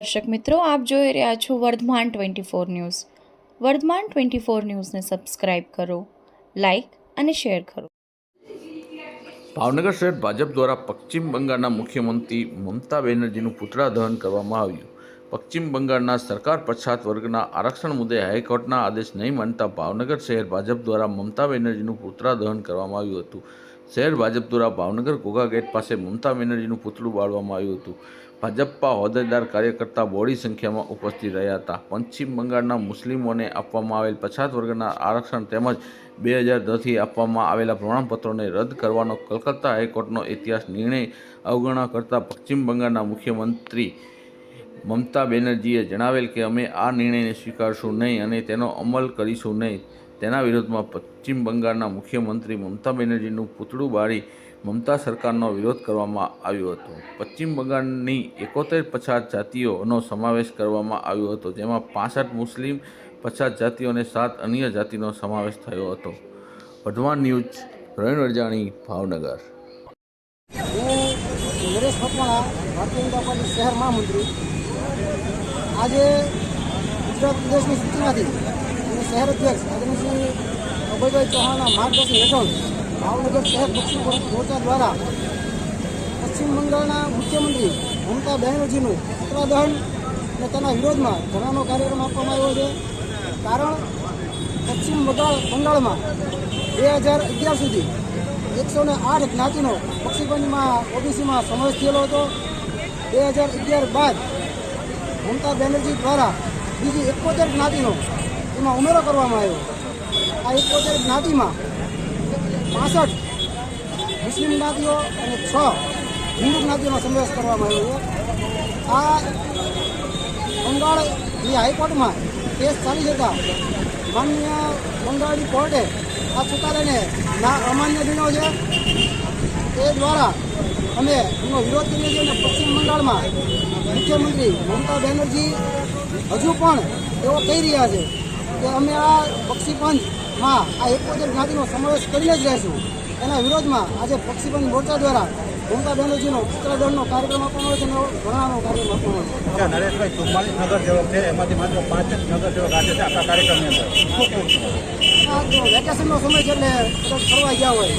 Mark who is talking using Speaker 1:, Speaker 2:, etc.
Speaker 1: દર્શક મિત્રો, આપ જોઈ રહ્યા છો Vardhman twenty four news. Vardhman twenty four ન્યૂઝને સબસ્ક્રાઇબ કરો, લાઇક અને શેર કરો.
Speaker 2: ભાવનગર શહેર ભાજપ દ્વારા પશ્ચિમ બંગાળના મુખ્યમંત્રી મમતા બેનર્જીનું પુતળા દહન કરવામાં આવ્યું. પશ્ચિમ બંગાળના સરકાર પછાત વર્ગના આરક્ષણ મુદ્દે હાઈકોર્ટના આદેશ નહીં માનતા ભાવનગર શહેર ભાજપ દ્વારા મમતા બેનર્જીનું પુતળા દહન કરવામાં આવ્યું હતું. શહેર ભાજપ દ્વારા ભાવનગર ઘોઘા ગેટ પાસે મમતા બેનર્જીનું પૂતળું બાળવામાં આવ્યું હતું. ભાજપા હોદ્દેદાર કાર્યકર્તા બોડી સંખ્યામાં ઉપસ્થિત રહ્યા હતા. પશ્ચિમ બંગાળના મુસ્લિમોને આપવામાં આવેલ પછાત વર્ગના આરક્ષણ તેમજ બે હજાર દસથી આપવામાં આવેલા પ્રમાણપત્રોને રદ કરવાનો કલકત્તા હાઈકોર્ટનો ઇતિહાસ નિર્ણય અવગણના કરતા પશ્ચિમ બંગાળના મુખ્યમંત્રી મમતા બેનર્જીએ જણાવેલ કે અમે આ નિર્ણયને સ્વીકારશું નહીં અને તેનો અમલ કરીશું નહીં. તેના વિરોધમાં પશ્ચિમ બંગાળના મુખ્યમંત્રી મમતા બેનર્જીનું પૂતળું બાળી મમતા સરકારનો વિરોધ કરવામાં આવ્યો હતો. પશ્ચિમ બંગાળની એકોતેર પછાત જાતિઓનો સમાવેશ કરવામાં આવ્યો હતો, જેમાં પાસઠ મુસ્લિમ પછાત જાતિઓ અને સાત અન્ય જાતિનો સમાવેશ થયો હતો. વઢવાણ ન્યૂઝ, પ્રવીણ વરજાણી, ભાવનગર.
Speaker 3: આજે ગુજરાત પ્રદેશની સૂચનાથી શહેર અધ્યક્ષ આદરણીય અભયભાઈ ચૌહાણના માર્ગદર્શન હેઠળ ભાવનગર શહેર પશ્ચિમ મોરચા દ્વારા પશ્ચિમ બંગાળના મુખ્યમંત્રી મમતા બેનર્જીનું પુતળાદહન અને તેના વિરોધમાં ધરણાનો કાર્યક્રમ આપવામાં આવ્યો છે. કારણ પશ્ચિમ બંગાળ બંગાળમાં બે હજાર અગિયાર સુધી એકસો ને આઠ જ્ઞાતિનો પક્ષીપંચમાં ઓબીસીમાં સમાવેશ થયેલો હતો. બે હજાર અગિયાર બાદ મમતા બેનર્જી દ્વારા બીજી એકોતેર જ્ઞાતિનો એમાં ઉમેરો કરવામાં આવ્યો. આ એકોતેર જ્ઞાતિમાં પાસઠ મુસ્લિમ જ્ઞાતિઓ અને છ હિન્દુ જ્ઞાતિઓનો સમાવેશ કરવામાં આવ્યો છે. આ બંગાળની હાઈકોર્ટમાં કેસ ચાલી જતા માન્ય બંગાળની કોર્ટે આ ચુકાદાને ના અમાન્ય ગણ્યો છે. તે દ્વારા અમે એનો વિરોધ કરીએ છીએ અને પશ્ચિમ બંગાળમાં મુખ્યમંત્રી મમતા બેનર્જી હજુ પણ એવો કહી રહ્યા છે કે અમે આ પક્ષીપંચમાં આ એકોતેર જ્ઞાતિનો સમાવેશ કરીને જ રહેશું. એના વિરોધમાં આજે પક્ષીપંચ મોરચા દ્વારા મમતા બેનર્જીનો પુત્રદળનો કાર્યક્રમ આપવાનો છે અને ઘણાનો કાર્યક્રમ આપવાનો છે.
Speaker 4: નરેશભાઈ ચુમ્માલીસ નગર જેવો છે એમાંથી માત્ર પાંચ જ નગર જેવો આજે છે આપણા કાર્યક્રમની અંદર.
Speaker 3: વેકેશનનો સમય છે એટલે કદાચ ફરવા ગયા હોય.